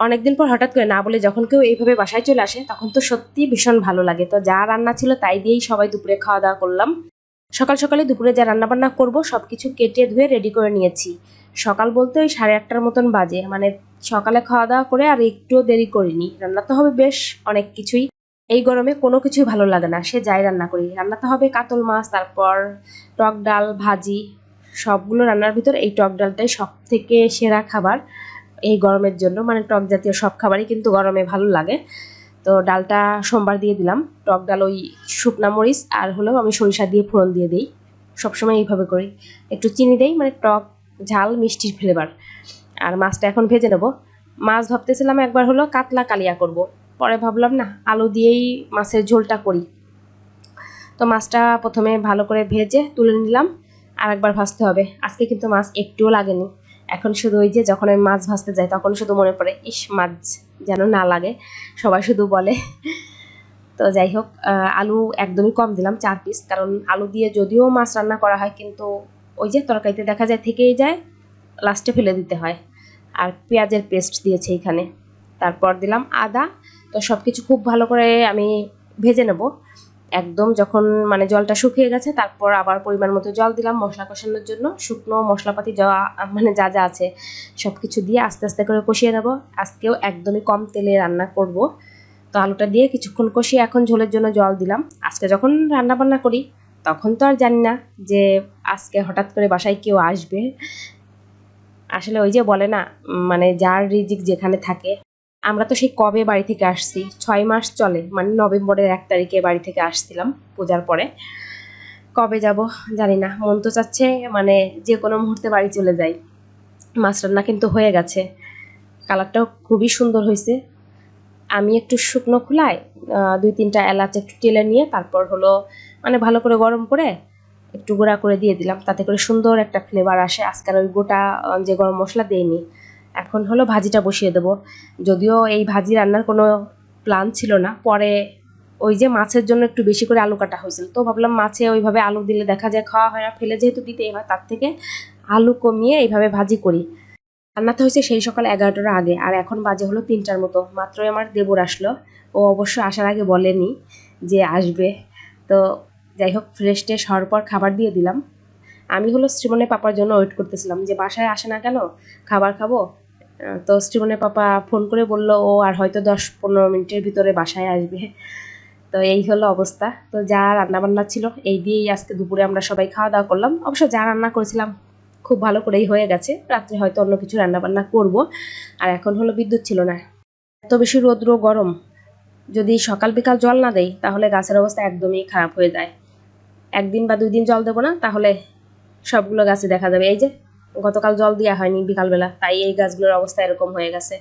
অনেকদিন পর হঠাৎ করে না বলে যখন কেউ এইভাবে বাসায় চলে আসে, তখন তো সত্যি ভীষণ ভালো লাগে। তো যা রান্না ছিল তাই দিয়েই সবাই দুপুরে খাওয়া দাওয়া করলাম। সকাল সকালে দুপুরে যা রান্না বান্না করব সব কিছু কেটে ধুয়ে রেডি করে নিয়েছি। সকাল বলতে ওই সাড়ে আটটার মতন বাজে। মানে সকালে খাওয়া দাওয়া করে আর একটুও দেরি করিনি। রান্না তো হবে বেশ অনেক কিছুই। এই গরমে কোনো কিছুই ভালো লাগে না। সে যাই রান্না করি। রান্না তো হবে কাতল মাছ, তারপর টক ডাল, ভাজি, সবগুলো রান্নার ভিতর এই টক ডালটাই সব থেকে সেরা খাবার। এই গরমের জন্য মানে টক জাতীয় সব খাবারই কিন্তু গরমে ভালো লাগে। তো ডালটা সোমবার দিয়ে দিলাম। টক ডাল ওই শুকনা মরিচ আর হলেও আমি সরিষা দিয়ে ফোড়ন দিয়ে দিই। সবসময় এইভাবে করি। একটু চিনি দেই মানে টক ঝাল মিষ্টির ফ্লেভার আর মাছটা এখন ভেজে নেব। মাছ ভাবতেছিলাম একবার হলো কাতলা কালিয়া করব। পরে ভাবলাম, না, আলু দিয়েই মাছের ঝোলটা করি। তো মাছটা প্রথমে ভালো করে ভেজে তুলে নিলাম। আর একবার ভাজতে হবে। আজকে কিন্তু মাছ একটুও লাগেনি। এখন শুধু ওই যে যখন আমি মাছ ভাজতে যাই, তখন শুধু মনে পড়ে, ইস, মাছ যেন না লাগে। সবাই শুধু বলে। তো যাই হোক আলু একদমই কম দিলাম, চার পিস কারণ আলু দিয়ে যদিও মাছ রান্না করা হয়, কিন্তু ওই যে তরকারিতে দেখা যায় থেকেই যায় লাস্টে ফেলে দিতে হয়। আর পেঁয়াজের পেস্ট দিয়েছে এখানে। তারপর দিলাম আদা। তো সব কিছু খুব ভালো করে আমি ভেজে নেব। একদম যখন মানে জলটা শুকিয়ে গেছে, তারপর আবার পরিমাণ মতো জল দিলাম মশলা কষানোর জন্য। শুকনো মশলাপাতি যা মানে যা যা আছে সব কিছু দিয়ে আস্তে আস্তে করে কষিয়ে নেব। আজকেও একদমই কম তেলে রান্না করব। তো আলুটা দিয়ে কিছুক্ষণ কষিয়ে এখন ঝোলের জন্য জল দিলাম। আজকে যখন রান্না বান্না করি, তখন তো আর জানি না যে আজকে হঠাৎ করে বাসায় কেউ আসবে। আসলে ওই যে বলে না মানে যার রিজিক যেখানে থাকে আমরা তো সেই কবে বাড়ি থেকে আসছি? ছয় মাস চলে মানে নভেম্বরের এক তারিখে বাড়ি থেকে আসছিলাম পূজার পরে। কবে যাব জানি না, মন তো চাচ্ছে মানে যে কোনো মুহূর্তে বাড়ি চলে যাই। মাছ রান্না কিন্তু হয়ে গেছে। কালারটাও খুবই সুন্দর হয়েছে। আমি একটু শুকনো খোলায় দুই তিনটা এলাচ একটু টেলে নিয়ে তারপর হলো মানে ভালো করে গরম করে একটু গুঁড়া করে দিয়ে দিলাম। তাতে করে সুন্দর একটা ফ্লেভার আসে। আজকাল ওই গোটা যে গরম মশলা দেয়নি এখন হলো ভাজিটা বসিয়ে দেবো। যদিও এই ভাজি রান্নার কোনো প্ল্যান ছিল না। পরে ওই যে মাছের জন্য একটু বেশি করে আলু কাটা হয়েছিল। তো ভাবলাম মাছে ওইভাবে আলু দিলে দেখা যায় খাওয়া হয় না। ফেলে যেহেতু দিতেই হয়, তার থেকে আলু কমিয়ে এইভাবে ভাজি করি। রান্নাতে হয়েছে সেই সকাল এগারোটার আগে। আর এখন বাজে হলো তিনটার মতো। মাত্রই আমার দেবর আসলো। ও অবশ্য আসার আগে বলেনি যে আসবে। তো যাই হোক ফ্রেশ ট্রেশ হওয়ার পর খাবার দিয়ে দিলাম। আমি হলো শ্রীমনে পাপার জন্য ওয়েট করতেছিলাম যে বাসায় আসে না কেন? খাবার খাব? তো শ্রীমনের পাপা ফোন করে বলল, ও আর হয়তো দশ পনেরো মিনিটের ভিতরে বাসায় আসবে। তো এই হলো অবস্থা। তো যা রান্না বান্না ছিল, এই দিয়েই আজকে দুপুরে আমরা সবাই খাওয়া দাওয়া করলাম। অবশ্য যা রান্না করেছিলাম খুব ভালো করেই হয়ে গেছে। রাত্রে হয়তো অন্য কিছু রান্না বান্না করব। আর এখন হলো বিদ্যুৎ ছিল না। এত বেশি রৌদ্র, গরম। যদি সকাল বিকাল জল না দেই, তাহলে গাছের অবস্থা একদমই খারাপ হয়ে যায়। একদিন বা দুই দিন জল দেবো না, তাহলে সবগুলো গাছে দেখা যাবে। এই যে গতকাল জল দেওয়া হয়নি বিকালবেলা তাই এই গাছগুলোর অবস্থা এরকম হয়ে গেছে।